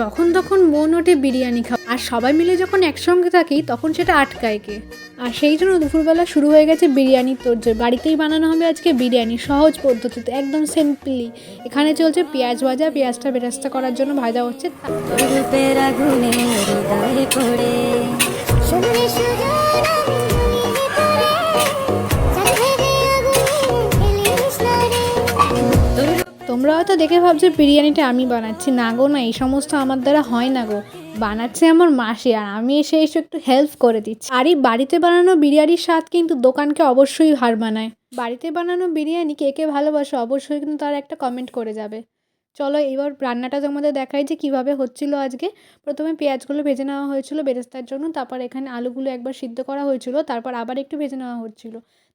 যখন তখন মন ওঠে বিরিয়ানি খাওয়া। আর সবাই মিলে যখন একসঙ্গে থাকি, তখন সেটা আটকায় কে। আর সেই জন্য দুপুরবেলা শুরু হয়ে গেছে বিরিয়ানির তোরজোর। বাড়িতেই বানানো হবে আজকে বিরিয়ানি, সহজ পদ্ধতিতে, একদম সিম্পলি এখানে চলছে পেঁয়াজ ভাজা, পেঁয়াজটা বেরাস্তা করার জন্য ভাজা হচ্ছে তোমরা হয়তো দেখে ভাবছ বিরিয়ানিটা আমি বানাচ্ছি। না গো, না, এই সমস্ত আমার দ্বারা হয় না গো। বানাচ্ছে আমার মাসি আর আমি এসে এসে একটু হেল্প করে দিচ্ছি। আর এই বাড়িতে বানানো বিরিয়ানির স্বাদ কিন্তু দোকানকে অবশ্যই হার মানায়। বাড়িতে বানানো বিরিয়ানি কে কে ভালোবাসো অবশ্যই কিন্তু তার একটা কমেন্ট করে যাবে। চলো এবার রান্নাটা তোমাদের দেখাই যে কীভাবে হচ্ছিল আজকে। প্রথমে পেঁয়াজগুলো ভেজে নেওয়া হয়েছিল বেরেস্তার জন্য, তারপর এখানে আলুগুলো একবার সিদ্ধ করা হয়েছিল, তারপর আবার একটু ভেজে নেওয়া হচ্ছিল।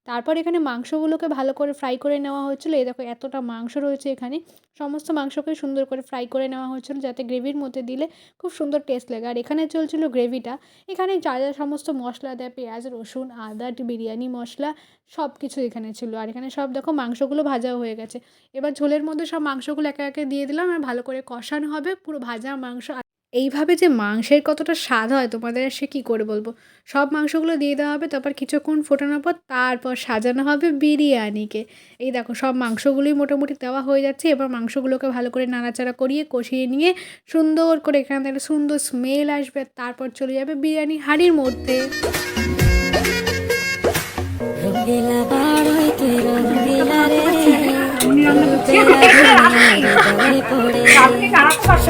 তারপর এখানে মাংসগুলোকে ভালো করে ফ্রাই করে নেওয়া হচ্ছিল এই দেখো এতটা মাংস রয়েছে এখানে। সমস্ত মাংসকে সুন্দর করে ফ্রাই করে নেওয়া হয়েছিল যাতে গ্রেভির মধ্যে দিলে খুব সুন্দর টেস্ট লাগে। আর এখানে চলছিল গ্রেভিটা এখানে যা যা সমস্ত মশলা দেয়, পেঁয়াজ, রসুন, আদা, বিরিয়ানি মশলা সব কিছু এখানে ছিল। আর এখানে সব দেখো মাংসগুলো ভাজাও হয়ে গেছে। এবার ঝোলের মধ্যে সব মাংসগুলো একে একে দিয়ে দিলাম। আর ভালো করে কষানো হবে। পুরো ভাজা মাংস এইভাবে যে মাংসের কতটা স্বাদ হয়, তোমাদের সে কী করে বলব? সব মাংসগুলো দিয়ে দেওয়া হবে, তারপর কিছুক্ষণ ফোটানোর পর তারপর সাজানো হবে বিরিয়ানিকে। এই দেখো, সব মাংসগুলোই মোটামুটি দেওয়া হয়ে যাচ্ছে, এবার মাংসগুলোকে ভালো করে নাড়াচাড়া করিয়ে, কষিয়ে নিয়ে সুন্দর করে এখানে একটা সুন্দর স্মেল আসবে, তারপর চলে যাবে বিরিয়ানি হাঁড়ির মধ্যে।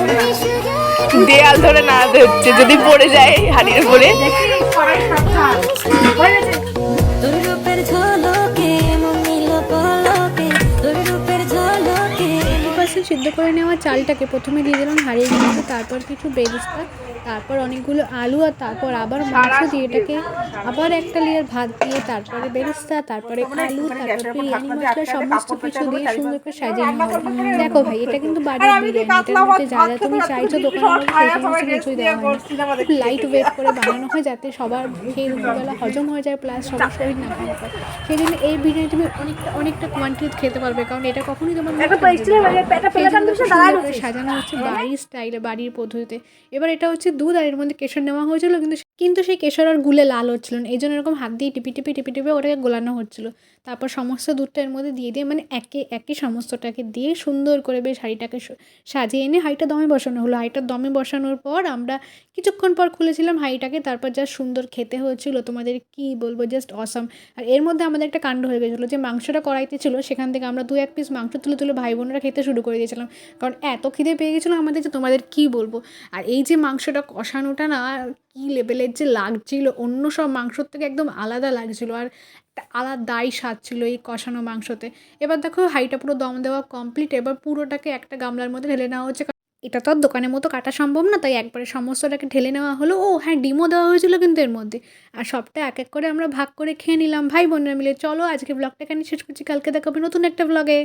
রে দেয়াল ধরে না হচ্ছে যদি পড়ে যায় হাড়ির উপরে। পার্সেন্ট সিদ্ধ করে নেওয়া চালটাকে প্রথমে দিয়ে দিলাম হাঁড়ির মধ্যে তারপর কিছু বেরেস্তা তারপর অনেকগুলো আলু আর তারপর আবার মাংস দিয়ে এটাকে আবার একটা লেয়ার ভাত দিয়ে তারপরে বেরেস্তা তারপরে আলু তারপর বিরিয়ানি মশলা সমস্ত কিছু দিয়ে সুন্দর করে সাজিয়ে নেওয়া দেখো ভাই এটা কিন্তু বাড়ির বিরিয়ানি এটার মধ্যে যা যা তুমি চাইছো দোকানে সেই সমস্ত কিছুই দেওয়া হয় না লাইট ওয়েট করে বানানো হয় যাতে সবার সেই দুপুরবেলা হজম হয়ে যায় প্লাস সবার শরীর না খারাপ হয়। সেই জন্য এই বিরিয়ানি তুমি অনেকটা অনেকটা কোয়ান্টিটি খেতে পারবে কারণ এটা কখনোই তোমার সাজানো হচ্ছে বাড়ির স্টাইলে বাড়ির পদ্ধতিতে। এবার এটা হচ্ছে দুধ, আর এর মধ্যে কেশর নেওয়া হয়েছিল, কিন্তু কিন্তু সেই কেশর আর গুলে লাল হচ্ছিল না। এই জন্য এরকম হাত দিয়ে টিপি টিপি টিপি টিপে ওটাকে গোলানো হচ্ছিল। তারপর সমস্ত দুধটা এর মধ্যে দিয়ে দিয়ে মানে একে একে সমস্তটাকে দিয়ে সুন্দর করে বেশ হাঁড়িটাকে সাজিয়ে এনে হাঁড়িটা দমে বসানো হলো। হাঁড়িটা দমে বসানোর পর আমরা কিছুক্ষণ পর খুলেছিলাম হাঁড়িটাকে। তারপর যা সুন্দর খেতে হয়েছিল তোমাদের কি বলব জাস্ট অসম আর এর মধ্যে আমাদের একটা কাণ্ড হয়ে গেছিল যে মাংসটা কড়াইতে ছিল, সেখান থেকে আমরা দু এক পিস মাংস তুলে তুলে ভাই বোনরা খেতে শুরু করে দিয়েছিলাম। কারণ এত খিদে পেয়ে গেছিল আমাদের যে তোমাদের কি বলব। আর এই যে মাংসটা কষানোটা না, কি লেভেলের যে লাগছিল, অন্য সব মাংসর থেকে একদম আলাদা লাগছিল। আর একটা আলাদাই স্বাদ ছিল এই কষানো মাংসতে। এবার দেখো হাইটা পুরো দম দেওয়া কমপ্লিট এবার পুরোটাকে একটা গামলার মধ্যে ঢেলে নেওয়া হচ্ছে। এটা তো আর দোকানের মতো কাটা সম্ভব না, তাই একবারে সমস্তটাকে ঢেলে নেওয়া হলো। ও হ্যাঁ ডিমও দেওয়া হয়েছিল কিন্তু এর মধ্যে। আর সবটা এক এক করে আমরা ভাগ করে খেয়ে নিলাম। ভাই বোনরা মিলে চলো আজকে ব্লগটা এখানে শেষ করছি। কালকে দেখাবে নতুন একটা ব্লগে